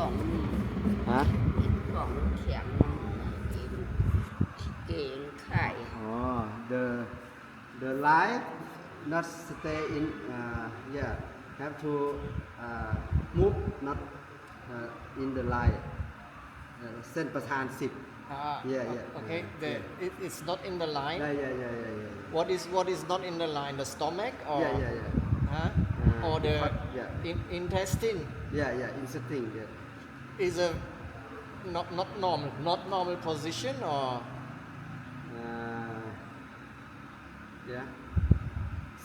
ล่องนี่ ฮะ เห็นกล่องแข็งกินเก่งไข่ อ๋อ the the light not stay in uh, yeah have to uh, move not uh, in the line เอ่อเส้นประธานสิบ Ah, Yeah, o- yeah, Okay, yeah, the, yeah. It, it's not in the line. yeah yeah yeah yeah yeah What is what is not in the line? The stomach or yeah yeah yeah huh? Uh, or the but- yeah. in, intestine yeah yeah instinct yeah is a not not normal not normal position or? Uh, yeah.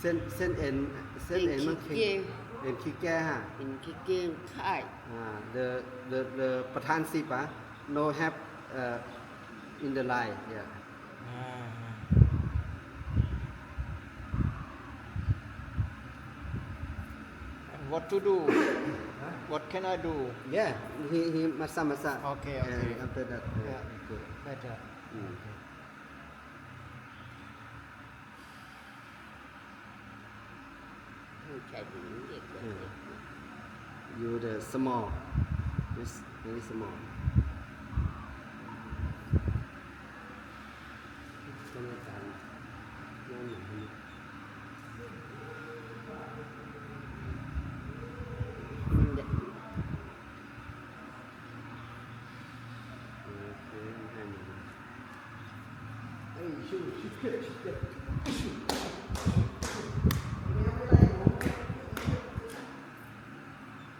Sen sen and sen and monkey and kike ha? In kike kai the the the patan no have uh, in the line yeah. Ah. What to do? what can I do? yeah he he masa masa Okay, and okay. after that uh, Yeah. good Better. Mm. Việc của Ừ. you the small yes very small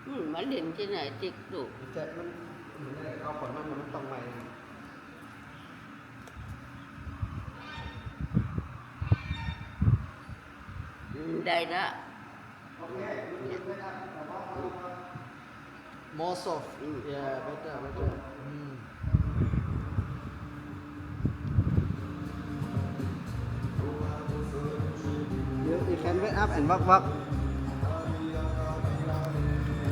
Ừ, mà điện trên này tiệt đủ. Đây đó. More soft yeah better better. Mm. Up and walk walk